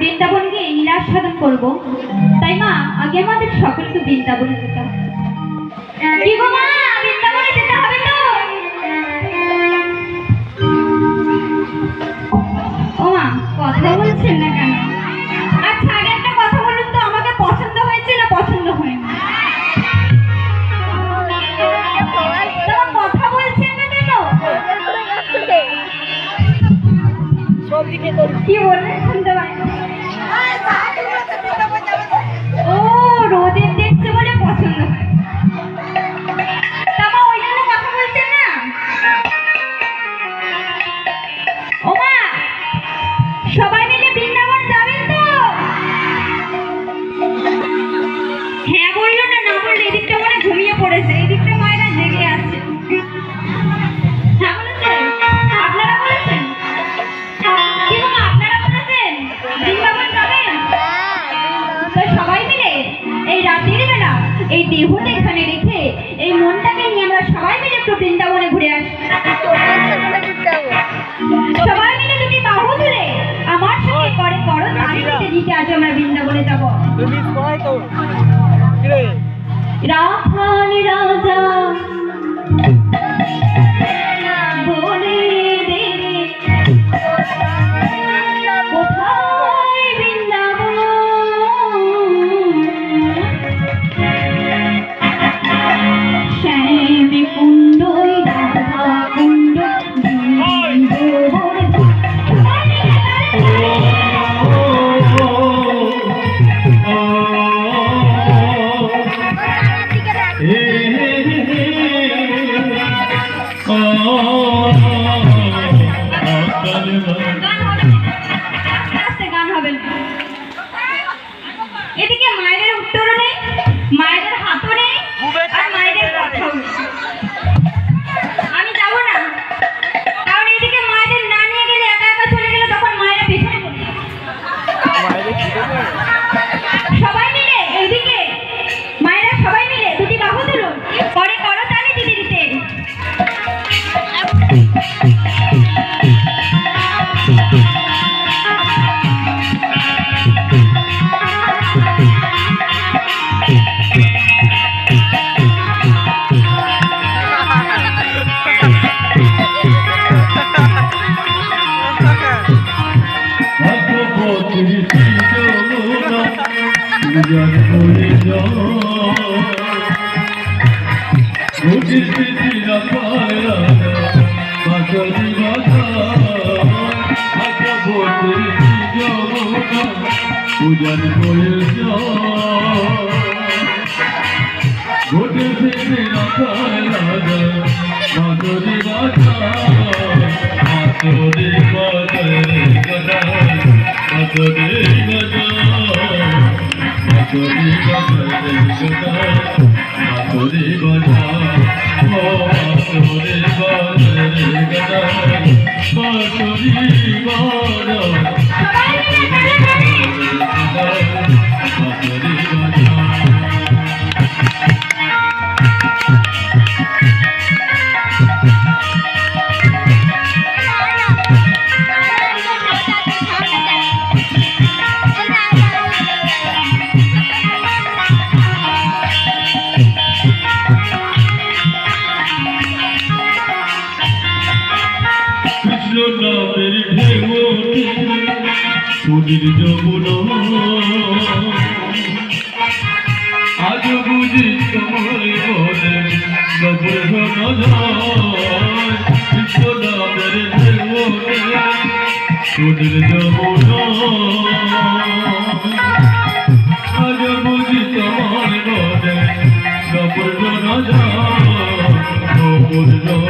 বৃন্দাবন গিয়ে লীলা সাধন করব। তাই মা আগে আমাদের সকলকে বৃন্দাবনে যেতে হবে। কি গো মা বৃন্দাবনে যেতে হবে তো? ও মা কথা বলছেন না কেন? আচ্ছা আগে একটা কথা বলুন তো আমাকে পছন্দ হয়েছে না পছন্দ হয়নি? কথা বলছেন না কেন? কি বললেন? দেহটা এখানে রেখে এই মনটাকে নিয়ে আমরা সবাই মিলে একটু বৃন্দাবনে ঘুরে আসি। সবাই মিলে যদি বাহু তুলে আমার সঙ্গে করে করো তারি দিতে আজ আমরা বৃন্দাবনে যাব। রাখাল রাজা শ্যাম কুণ্ড রাধা পূজন করে ঘটে থেকে রাখায় রাজা মাধুরী বাজা মাধুরী মাধুরী মাধুরী মাধুরী গজা ও সুনীল যমুনা। আজ বুঝি তোমার মনে নবর কৃষ্ণ নামের সুনীল যমুনা আজ বুঝি তোমার মনে নবর নবর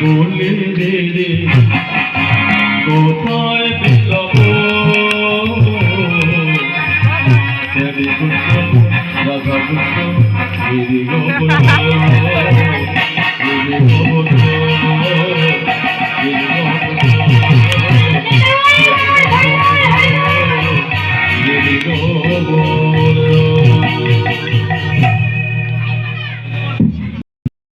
বলে রে রে কোথায় পেল রাধা কৃষ্ণ গিরি গোবিন্দ গিরি গোবিন্দ গিরি গোবিন্দ